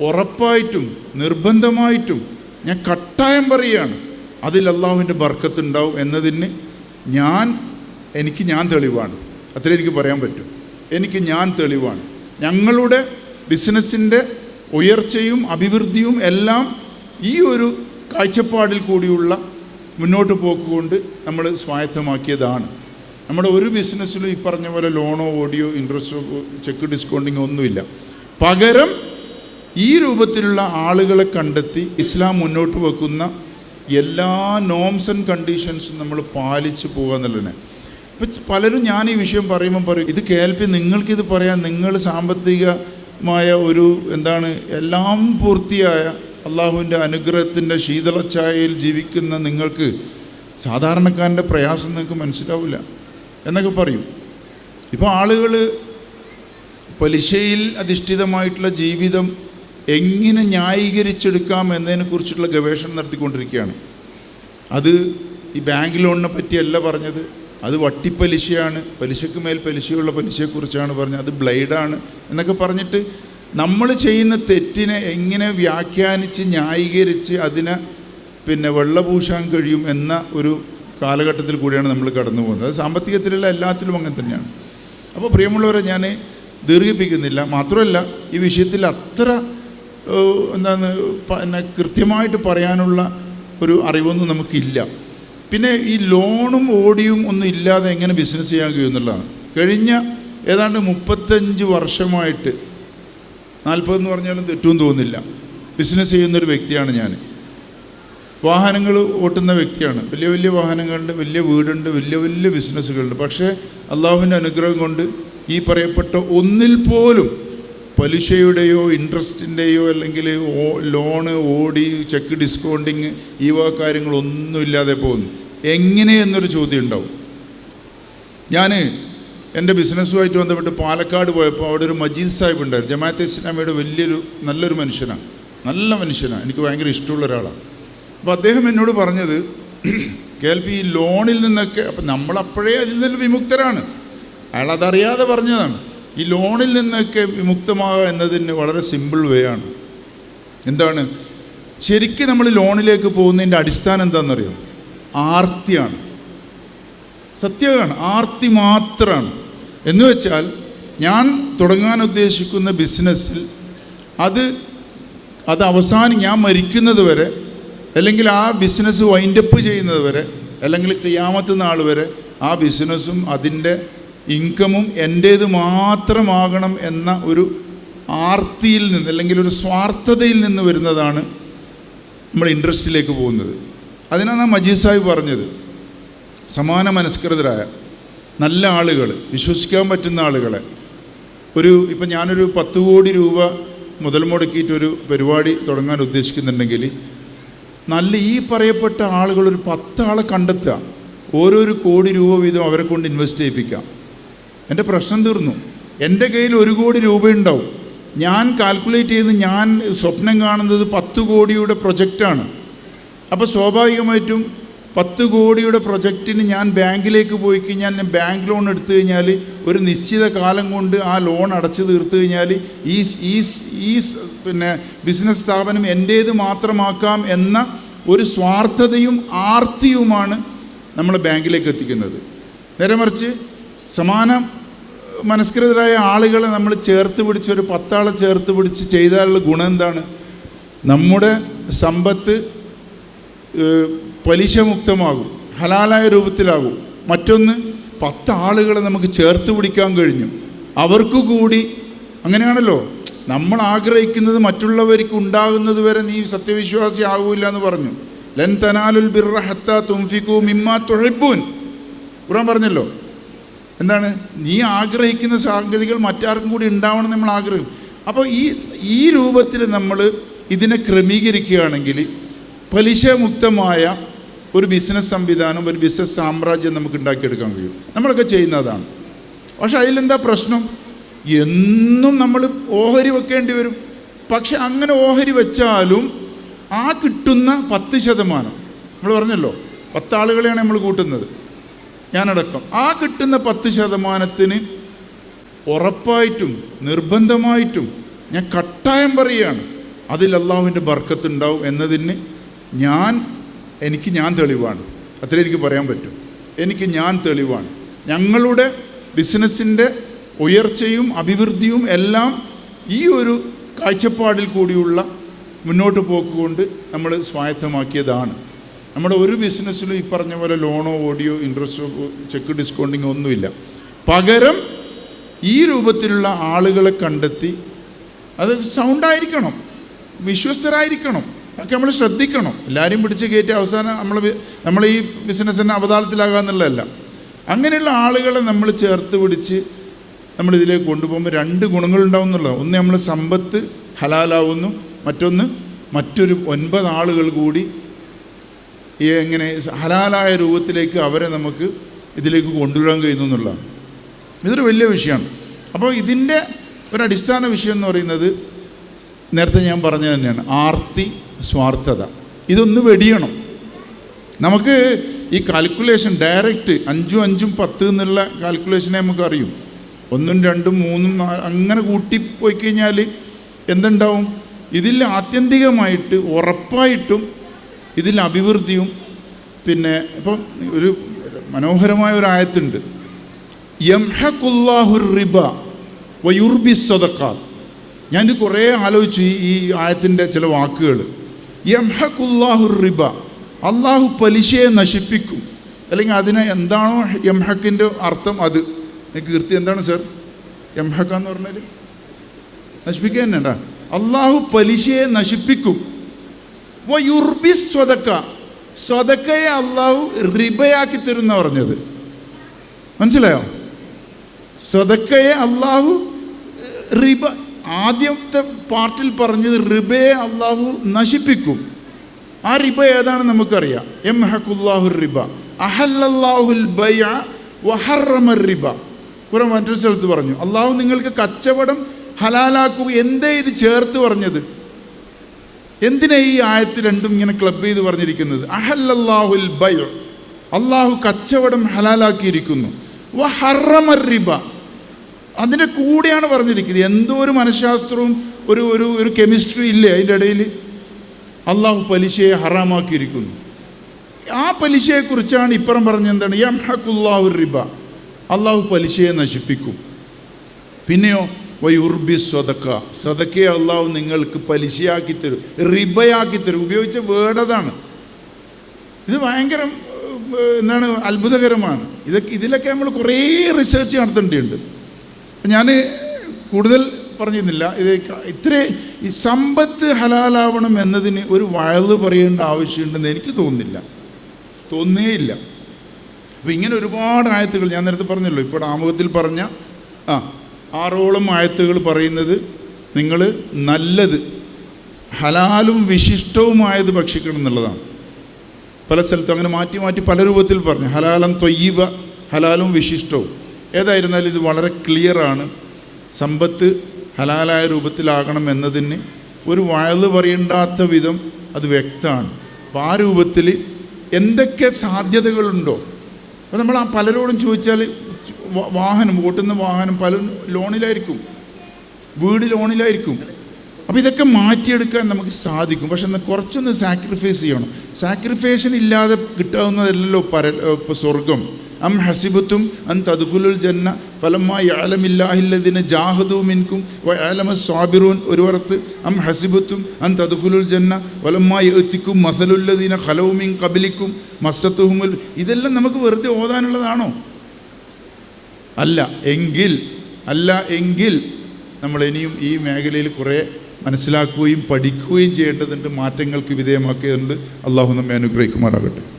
ഉറപ്പായിട്ടും നിർബന്ധമായിട്ടും ഞാൻ കട്ടായം പറയുകയാണ്. അതിൽ അള്ളാഹുവിന്റെ ബർക്കത്തുണ്ടാവും എന്നതിന് ഞാൻ എനിക്ക് ഞാൻ തെളിവാണ്. അത്രേ എനിക്ക് പറയാൻ പറ്റും. എനിക്ക് ഞാൻ തെളിവാണ്. ഞങ്ങളുടെ ബിസിനസ്സിന്റെ ഉയർച്ചയും അഭിവൃദ്ധിയും എല്ലാം ഈ ഒരു കാഴ്ചപ്പാടിൽ കൂടിയുള്ള മുന്നോട്ട് പോക്കുകൊണ്ട് നമ്മൾ സ്വായത്തമാക്കിയതാണ്. നമ്മുടെ ഒരു ബിസിനസ്സിലും ഈ പറഞ്ഞ പോലെ ലോണോ ഓഡിയോ ഇൻട്രസ്റ്റോ ചെക്ക് ഡിസ്കൗണ്ടിങ്ങോ ഒന്നുമില്ല. പകരം ഈ രൂപത്തിലുള്ള ആളുകളെ കണ്ടെത്തി ഇസ്ലാം മുന്നോട്ട് വെക്കുന്ന എല്ലാ നോംസ് ആൻഡ് കണ്ടീഷൻസും നമ്മൾ പാലിച്ച് പോകുക എന്നുള്ളതിനെ. ഇപ്പം പലരും ഞാൻ ഈ വിഷയം പറയുമ്പോൾ പറയും ഇത് കേൾപ്പി നിങ്ങൾക്കിത് പറയാൻ നിങ്ങൾ സാമ്പത്തികമായ ഒരു എന്താണ് എല്ലാം പൂർത്തിയായ അള്ളാഹുവിന്റെ അനുഗ്രഹത്തിന്റെ ശീതളച്ചായയിൽ ജീവിക്കുന്ന നിങ്ങൾക്ക് സാധാരണക്കാരന്റെ പ്രയാസം നിങ്ങൾക്ക് മനസ്സിലാവില്ല. എന്നൊക്കെ പറയും. ഇപ്പോൾ ആളുകൾ പലിശയിൽ അധിഷ്ഠിതമായിട്ടുള്ള ജീവിതം എങ്ങനെ ന്യായീകരിച്ചെടുക്കാം എന്നതിനെക്കുറിച്ചുള്ള ഗവേഷണം നടത്തിക്കൊണ്ടിരിക്കുകയാണ്. അത് ഈ ബാങ്ക് ലോണിനെ പറ്റിയല്ല പറഞ്ഞത്. അത് വട്ടിപ്പലിശയാണ്. പലിശക്ക് മേൽ പലിശയുള്ള പലിശയെക്കുറിച്ചാണ് പറഞ്ഞത്. അത് ബ്ലൈഡാണ് എന്നൊക്കെ പറഞ്ഞിട്ട് നമ്മൾ ചെയ്യുന്ന തെറ്റിനെ എങ്ങനെ വ്യാഖ്യാനിച്ച് ന്യായീകരിച്ച് അതിനെ പിന്നെ വെള്ളപൂശാൻ കഴിയും എന്ന ഒരു കാലഘട്ടത്തിൽ കൂടിയാണ് നമ്മൾ കടന്നു പോകുന്നത്. അത് സാമ്പത്തികത്തിലുള്ള എല്ലാത്തിലും അങ്ങനെ തന്നെയാണ്. അപ്പോൾ പ്രിയമുള്ളവരെ ഞാൻ ദീർഘിപ്പിക്കുന്നില്ല. മാത്രമല്ല ഈ വിഷയത്തിൽ അത്ര എന്താണ് പിന്നെ കൃത്യമായിട്ട് പറയാനുള്ള ഒരു അറിവൊന്നും നമുക്കില്ല. പിന്നെ ഈ ലോണും ഓടിയും ഒന്നും ഇല്ലാതെ എങ്ങനെ ബിസിനസ് ചെയ്യാൻ കഴിയും എന്നുള്ളതാണ്. കഴിഞ്ഞ ഏതാണ്ട് മുപ്പത്തഞ്ച് വർഷമായിട്ട് നാൽപ്പതെന്ന് പറഞ്ഞാലും തെറ്റും തോന്നില്ല ബിസിനസ് ചെയ്യുന്നൊരു വ്യക്തിയാണ് ഞാൻ. വാഹനങ്ങൾ ഓട്ടുന്ന വ്യക്തിയാണ്. വലിയ വലിയ വാഹനങ്ങളുണ്ട് വലിയ വീടുണ്ട് വലിയ വലിയ ബിസിനസ്സുകളുണ്ട്. പക്ഷേ അള്ളാഹുവിന്റെ അനുഗ്രഹം കൊണ്ട് ഈ പറയപ്പെട്ട ഒന്നിൽ പോലും പലിശയുടെയോ ഇൻട്രസ്റ്റിന്റെയോ അല്ലെങ്കിൽ ലോണ് ഓടി ചെക്ക് ഡിസ്കൗണ്ടിങ് ഈ വക കാര്യങ്ങളൊന്നും ഇല്ലാതെ പോകുന്നു. എങ്ങനെ എന്നൊരു ചോദ്യം ഉണ്ടാവും. ഞാൻ എന്റെ ബിസിനസ്സുമായിട്ട് ബന്ധപ്പെട്ട് പാലക്കാട് പോയപ്പോൾ അവിടെ ഒരു മജീദ് സാഹിബ് ഉണ്ടായിരുന്നു. ജമാഅത്തെ ഇസ്ലാമിയുടെ വലിയൊരു നല്ലൊരു മനുഷ്യനാണ്. നല്ല മനുഷ്യനാണ്. എനിക്ക് ഭയങ്കര ഇഷ്ടമുള്ള ഒരാളാണ്. അപ്പോൾ അദ്ദേഹം എന്നോട് പറഞ്ഞത് കേൾപ്പി ഈ ലോണിൽ നിന്നൊക്കെ അപ്പം നമ്മളപ്പോഴേ അതിൽ നിന്ന് വിമുക്തരാണ്. അയാൾ അതറിയാതെ പറഞ്ഞതാണ്. ഈ ലോണിൽ നിന്നൊക്കെ വിമുക്തമാകുക എന്നതിന് വളരെ സിമ്പിൾ വേ ആണ്. എന്താണ്? ശരിക്കും നമ്മൾ ലോണിലേക്ക് പോകുന്നതിന്റെ അടിസ്ഥാനം എന്താണെന്നറിയോ? ആർത്തിയാണ്. സത്യമാണ് ആർത്തി മാത്രമാണ് എന്ന് വെച്ചാൽ ഞാൻ തുടങ്ങാൻ ഉദ്ദേശിക്കുന്ന ബിസിനസ്സിൽ അത് അത് അവസാനം ഞാൻ മരിക്കുന്നത് വരെ അല്ലെങ്കിൽ ആ ബിസിനസ് വൈൻഡപ്പ് ചെയ്യുന്നത് വരെ അല്ലെങ്കിൽ ചെയ്യാമത്ത നാൾ വരെ ആ ബിസിനസ്സും അതിന്റെ ഇൻകമും എന്റേത് മാത്രമാകണം എന്ന ഒരു ആർത്തിയിൽ നിന്ന് അല്ലെങ്കിൽ ഒരു സ്വാർത്ഥതയിൽ നിന്ന് വരുന്നതാണ് നമ്മൾ ഇൻട്രസ്റ്റിലേക്ക് പോകുന്നത്. അതിനാണ് മജീദ് സാഹിബ് പറഞ്ഞത്. സമാന മനസ്കൃതരായ നല്ല ആളുകൾ വിശ്വസിക്കാൻ പറ്റുന്ന ആളുകളെ. ഒരു ഇപ്പം ഞാനൊരു പത്ത് കോടി രൂപ മുതൽ മുടക്കിയിട്ടൊരു പരിപാടി തുടങ്ങാൻ ഉദ്ദേശിക്കുന്നുണ്ടെങ്കിൽ നല്ല ഈ പറയപ്പെട്ട ആളുകൾ ഒരു പത്താളെ കണ്ടെത്തുക. ഓരോരു കോടി രൂപ വീതം അവരെ കൊണ്ട് ഇൻവെസ്റ്റ് ചെയ്യിപ്പിക്കാം. എന്റെ പ്രശ്നം തീർന്നു. എന്റെ കയ്യിൽ ഒരു കോടി രൂപ ഉണ്ടാവും ഞാൻ കാൽക്കുലേറ്റ് ചെയ്ത് ഞാൻ സ്വപ്നം കാണുന്നത് പത്ത് കോടിയുടെ പ്രൊജക്റ്റാണ് അപ്പോൾ സ്വാഭാവികമായിട്ടും പത്ത് കോടിയുടെ പ്രൊജക്റ്റിന് ഞാൻ ബാങ്കിലേക്ക് പോയി കഴിഞ്ഞാൽ ഞാൻ ബാങ്ക് ലോൺ എടുത്തു കഴിഞ്ഞാൽ ഒരു നിശ്ചിത കാലം കൊണ്ട് ആ ലോൺ അടച്ചു തീർത്തു കഴിഞ്ഞാൽ ഈ ഈ ഈ പിന്നെ ബിസിനസ് സ്ഥാപനം എന്റേത് മാത്രമാക്കാം എന്ന ഒരു സ്വാർത്ഥതയും ആർത്തിയുമാണ് നമ്മൾ ബാങ്കിലേക്ക് എത്തിക്കുന്നത്. നേരെ മറിച്ച് സമാന മനസ്കൃതരായ ആളുകളെ നമ്മൾ ചേർത്ത് പിടിച്ച് ഒരു പത്താളെ ചേർത്ത് പിടിച്ച് ചെയ്താലുള്ള ഗുണം എന്താണ്? നമ്മുടെ സമ്പത്ത് പലിശമുക്തമാകും ഹലാലായ രൂപത്തിലാകും. മറ്റൊന്ന് പത്ത് ആളുകളെ നമുക്ക് ചേർത്ത് പിടിക്കാൻ കഴിഞ്ഞു. അവർക്ക് കൂടി അങ്ങനെയാണല്ലോ. നമ്മൾ ആഗ്രഹിക്കുന്നത് മറ്റുള്ളവർക്ക് ഉണ്ടാകുന്നത് വരെ നീ സത്യവിശ്വാസി ആകൂല എന്ന് പറഞ്ഞു. ലൻ തനാലുൽ ബിർഹത്ത ഹത്താ തുംഫിക്കു മിമ്മാ തുഴപ്പൂൻ ഖുർആൻ പറഞ്ഞല്ലോ എന്താണ്? നീ ആഗ്രഹിക്കുന്ന സാങ്കേതികൾ മറ്റാർക്കും കൂടി ഉണ്ടാവണം നമ്മൾ ആഗ്രഹിക്കും. അപ്പോൾ ഈ ഈ രൂപത്തിൽ നമ്മൾ ഇതിനെ ക്രമീകരിക്കുകയാണെങ്കിൽ പലിശമുക്തമായ ഒരു ബിസിനസ് സംവിധാനം ഒരു ബിസിനസ് സാമ്രാജ്യം നമുക്ക് ഉണ്ടാക്കിയെടുക്കാൻ കഴിയും. നമ്മളൊക്കെ ചെയ്യുന്നതാണ്. പക്ഷെ അതിലെന്താ പ്രശ്നം? എന്നും നമ്മൾ ഓഹരി വെക്കേണ്ടി വരും. പക്ഷെ അങ്ങനെ ഓഹരി വെച്ചാലും ആ കിട്ടുന്ന പത്ത് ശതമാനം നമ്മൾ പറഞ്ഞല്ലോ പത്താളുകളെയാണ് നമ്മൾ കൂട്ടുന്നത്. ഞാനടക്കം. ആ കിട്ടുന്ന പത്ത് ശതമാനത്തിന് ഉറപ്പായിട്ടും നിർബന്ധമായിട്ടും ഞാൻ കട്ടായം പറയുകയാണ്. അതിൽ അള്ളാഹുവിന്റെ ബർക്കത്തുണ്ടാവും എന്നതിന് ഞാൻ എനിക്ക് ഞാൻ തെളിവാണ്. അത്രേ എനിക്ക് പറയാൻ പറ്റും. എനിക്ക് ഞാൻ തെളിവാണ്. ഞങ്ങളുടെ ബിസിനസ്സിന്റെ ഉയർച്ചയും അഭിവൃദ്ധിയും എല്ലാം ഈ ഒരു കാഴ്ചപ്പാടിൽ കൂടിയുള്ള മുന്നോട്ട് പോക്കുകൊണ്ട് നമ്മൾ സ്വായത്തമാക്കിയതാണ്. നമ്മുടെ ഒരു ബിസിനസ്സിലും ഈ പറഞ്ഞ പോലെ ലോണോ ഓഡിയോ ഇൻട്രസ്റ്റോ ചെക്ക് ഡിസ്കൗണ്ടിങ്ങോ ഒന്നുമില്ല. പകരം ഈ രൂപത്തിലുള്ള ആളുകളെ കണ്ടെത്തി അത് സൗണ്ടായിരിക്കണം വിശ്വസ്തരായിരിക്കണം ഒക്കെ നമ്മൾ ശ്രദ്ധിക്കണം. എല്ലാവരും പിടിച്ച് കയറ്റി അവസാനം നമ്മൾ നമ്മൾ ഈ ബിസിനസ്സിന് അവതാളത്തിലാകുക എന്നുള്ളതല്ല. അങ്ങനെയുള്ള ആളുകളെ നമ്മൾ ചേർത്ത് പിടിച്ച് നമ്മൾ ഇതിലേക്ക് കൊണ്ടുപോകുമ്പോൾ രണ്ട് ഗുണങ്ങളുണ്ടാവും എന്നുള്ളത്. ഒന്ന് നമ്മൾ സമ്പത്ത് ഹലാലാവുന്നു മറ്റൊന്ന് മറ്റൊരു ഒൻപത് ആളുകൾ കൂടി ഈ എങ്ങനെ ഹലാലായ രൂപത്തിലേക്ക് അവരെ നമുക്ക് ഇതിലേക്ക് കൊണ്ടുവരാൻ കഴിയുന്നു എന്നുള്ളതാണ്. ഇതൊരു വലിയ വിഷയമാണ്. അപ്പോൾ ഇതിന്റെ ഒരു അടിസ്ഥാന വിഷയം എന്ന് പറയുന്നത് നേരത്തെ ഞാൻ പറഞ്ഞത് തന്നെയാണ്. ആർത്തി സ്വാർത്ഥത. ഇതൊന്ന് വെടിയണം. നമുക്ക് ഈ കാൽക്കുലേഷൻ ഡയറക്റ്റ് അഞ്ചും അഞ്ചും പത്ത് എന്നുള്ള കാൽക്കുലേഷനെ നമുക്കറിയും. ഒന്നും രണ്ടും മൂന്നും നാ- അങ്ങനെ കൂട്ടിപ്പോയി കഴിഞ്ഞാൽ എന്തുണ്ടാവും? ഇതിൽ ആത്യന്തികമായിട്ട് ഉറപ്പായിട്ടും ഇതിൽ അഭിവൃദ്ധിയും പിന്നെ ഇപ്പം ഒരു മനോഹരമായ ഒരു ആയത്തുണ്ട്. യംഹക്കുല്ലാഹുർ റിബ വയുർബി സ്വതക്കാൽ ഞാനിത് കുറേ ആലോചിച്ചു ഈ ആയത്തിന്റെ ചില വാക്കുകൾ യംഹക്കുല്ലാഹുർ റിബ. അള്ളാഹു പലിശയെ നശിപ്പിക്കും. അല്ലെങ്കിൽ അതിനെ എന്താണോ യംഹക്കിന്റെ അർത്ഥം അത്. എനിക്ക് കീർത്തി എന്താണ് സർ? യംഹക്ക എന്ന് പറഞ്ഞാൽ നശിപ്പിക്കുക തന്നെ അള്ളാഹു പലിശയെ നശിപ്പിക്കും. വയുർബി സ്വതക്ക സ്വതക്കയെ അള്ളാഹു റിബയാക്കി തരുന്ന പറഞ്ഞത്. മനസ്സിലായോ? സ്വതക്കയെ അള്ളാഹു റിബ ആദ്യത്തെ പാർട്ടിൽ പറഞ്ഞത് റിബയെ അള്ളാഹു നശിപ്പിക്കും. ആ റിബ ഏതാണെന്ന് നമുക്കറിയാം? എം ഹക്കുല്ലാഹു റിബ അഹല്ലാഹുൽ വഹറമർ റിബ. കുറെ മറ്റൊരു സ്ഥലത്ത് പറഞ്ഞു അള്ളാഹു നിങ്ങൾക്ക് കച്ചവടം ഹലാലാക്കുക എന്തേ ഇത് ചേർത്ത് പറഞ്ഞത്? എന്തിനാ ഈ ആയത്ത് രണ്ടും ഇങ്ങനെ ക്ലബ് ചെയ്ത് പറഞ്ഞിരിക്കുന്നത്? അഹല്ലാഹുൽ ബയ അള്ളാഹു കച്ചവടം ഹലാലാക്കിയിരിക്കുന്നു. റിബ. അതിന്റെ കൂടെയാണ് പറഞ്ഞിരിക്കുന്നത്. എന്തോ ഒരു മനഃശാസ്ത്രവും ഒരു ഒരു ഒരു കെമിസ്ട്രി ഇല്ലേ അതിന്റെ ഇടയിൽ അള്ളാഹു പലിശയെ ഹറാമാക്കിയിരിക്കുന്നു. ആ പലിശയെക്കുറിച്ചാണ് ഇപ്പുറം പറഞ്ഞ എന്താണ്? യംഹക്കുല്ലാഹു റിബ. അള്ളാഹു പലിശയെ നശിപ്പിക്കും. പിന്നെയോ വയുർബി സ്വതക്ക സ്വതക്കെ അള്ളാഹു നിങ്ങൾക്ക് പലിശയാക്കി തരും. റിബയാക്കി തരും. ഉപയോഗിച്ച വേർഡ് അതാണ്. ഇത് ഭയങ്കര എന്താണ് അത്ഭുതകരമാണ്. ഇതൊക്കെ ഇതിലൊക്കെ നമ്മൾ കുറേ റിസർച്ച് നടത്തേണ്ടതുണ്ട് ഞാൻ കൂടുതൽ പറഞ്ഞിരുന്നില്ല. ഇത് ഇത്രേ ഈ സമ്പത്ത് ഹലാലാവണം എന്നതിന് ഒരു വയൽ പറയേണ്ട ആവശ്യമുണ്ടെന്ന് എനിക്ക് തോന്നുന്നില്ല. തോന്നേയില്ല അപ്പോൾ ഇങ്ങനെ ഒരുപാട് ആയത്തുകൾ ഞാൻ നേരത്തെ പറഞ്ഞല്ലോ. ഇപ്പോൾ ആമുഖത്തിൽ പറഞ്ഞ ആ ആറോളം ആയത്തുകൾ പറയുന്നത് നിങ്ങൾ നല്ലത് ഹലാലും വിശിഷ്ടവുമായത് ഭക്ഷിക്കണം എന്നുള്ളതാണ്. പല സ്ഥലത്തും അങ്ങനെ മാറ്റി മാറ്റി പല രൂപത്തിൽ പറഞ്ഞു ഹലാലം തൊയ്യബ ഹലാലും വിശിഷ്ടവും. ഏതായിരുന്നാലും ഇത് വളരെ ക്ലിയറാണ് സമ്പത്ത് ഹലാലായ രൂപത്തിലാകണം എന്നതിന് ഒരു വയൽ പറയണ്ടാത്ത വിധം അത് വ്യക്തമാണ്. അപ്പോൾ ആ രൂപത്തിൽ എന്തൊക്കെ സാധ്യതകളുണ്ടോ? അപ്പോൾ നമ്മൾ ആ പലരോടും ചോദിച്ചാൽ വാഹനം ഓട്ടുന്ന വാഹനം പല ലോണിലായിരിക്കും. വീട് ലോണിലായിരിക്കും. അപ്പോൾ ഇതൊക്കെ മാറ്റിയെടുക്കാൻ നമുക്ക് സാധിക്കും. പക്ഷെ എന്നാൽ കുറച്ചൊന്ന് സാക്രിഫൈസ് ചെയ്യണം. സാക്രിഫൈഷൻ ഇല്ലാതെ കിട്ടാവുന്നതല്ലല്ലോ പര സ്വർഗം അം ഹസിബത്തും അൻ തദ്ഖുലുൽ ജന്ന ഫലമായി ആലമില്ലാഹില്ലതിന് ജാഹദു മിൻകും ആലമ സ്വാബിറൂൻ ഒരു വറത്ത്. അം ഹസിബത്തും അൻ തദ്ഖുലുൽ ജന്ന ഫലമായി എത്തിക്കും മസലുല്ലദീന ഖലവുമിൻ കബലിക്കും മസത്തുഹുമുൽ ഇതെല്ലാം നമുക്ക് വെറുതെ ഓതാനുള്ളതാണോ? അല്ല എങ്കിൽ അല്ല എങ്കിൽ നമ്മൾ ഇനിയും ഈ മേഖലയിൽ കുറേ മനസ്സിലാക്കുകയും പഠിക്കുകയും ചെയ്യേണ്ടതുണ്ട് മാറ്റങ്ങൾക്ക് വിധേയമാക്കിയതുണ്ട്. അള്ളാഹു നമ്മെ അനുഗ്രഹിക്കുമാറാകട്ടെ.